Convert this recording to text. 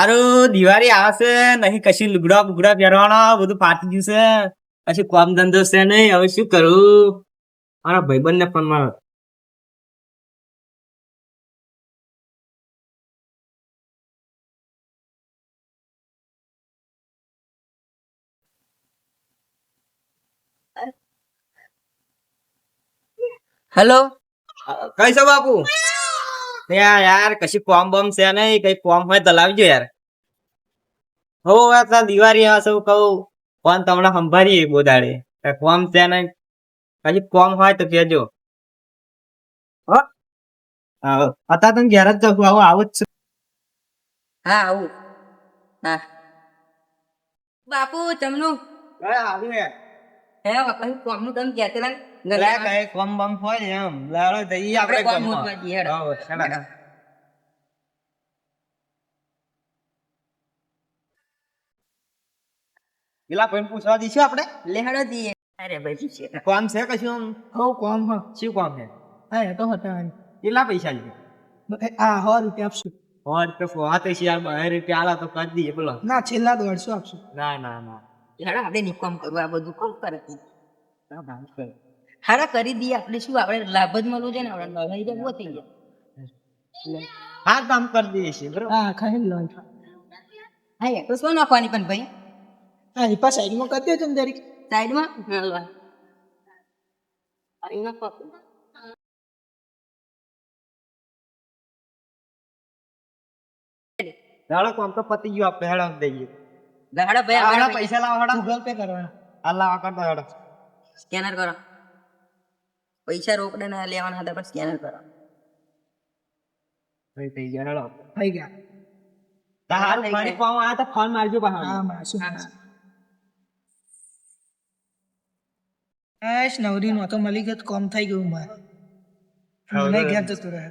આરું દિવાળી આવશે નહીં કશી લુગડા બુગડા પહેરવાના બધું ફાટી ગયું છે. કશું કામ ધંધો છે નહીં હવે શું કરું? મારા ભાઈબંધ ને ફોન મારો હેલો કઈ છો બાપુ? યાર યાર કશી કોમ બમ છે નહીં કઈ કોમ હોય તો લાવજો યાર. હો આ દિવાળી આ સૌ કહું. ફોન તમને સંભાળીએ બોદાડે. કોમ છે નહીં. કશી કોમ હોય તો કહેજો. હો? તને ઘેર જ જાઉં આવો આવું જ છે. હા આવું. હા. બાપુ તમનું આવ્યું યાર. હે કઈ કોમનું તમે કહેતા ને લે કઈ કોમ બમ હોય એમ લાડો જઈએ આપણે આપણે કોમ ગામમાં. જઈએ, હેડો. પેલા ભાઈને પૂછવા દઈશું આપણે? લેહડો દીએ. અરે ભાઈ છે. કોમ છે કશું આમ? હો કોમ હા. શું કોમ છે? હા એ તો હતા કેટલા પૈસા છે? આ સો રૂપિયા આપશું. સો રૂપિયા તો શિયાર બાર રૂપિયા આલા તો કરી દઈએ ના છેલ્લા દોઢસો આપશું. ના ના ના. હેડો આપણે નિકોમ કરવું આ બધું કોણ કરે. હારા કરી દઈએ આપણે શું આપણે લાભ જ મળવું છે ને આપણે તો બહુ થઈ જાય. હા કામ કરી દઈએ છીએ બરોબર? હા ખાઈ લો હા એ તો શું નાખવાની પણ ભાઈ? હા એ પાછા સાઈડમાં કરી દેજો ને દરેક. સાઈડમાં? હાલવા અહીં નાખો હેડો કોમ તો પતી ગયું આપણે હેડો દઈએ. હેડો ભાઈ આપણે પૈસા લાવો હેડો. ગૂગલ પે કરવાના અલ્લાહ કરતો હેડો. સ્કેનર કરો. પૈસા રોકડે ના લેવાના હતા પણ સ્કેનર કરો. ભાઈ થઈ ગયા હેડો. થઈ ગયા. તા હારું ફરી આયા તો ફોન મારજો પાછો. હા મારશું એશ નવરી નો તો મળી ગયો તો કોમ થઈ ગયું મારે. નહીં ઘેર જતું રહે.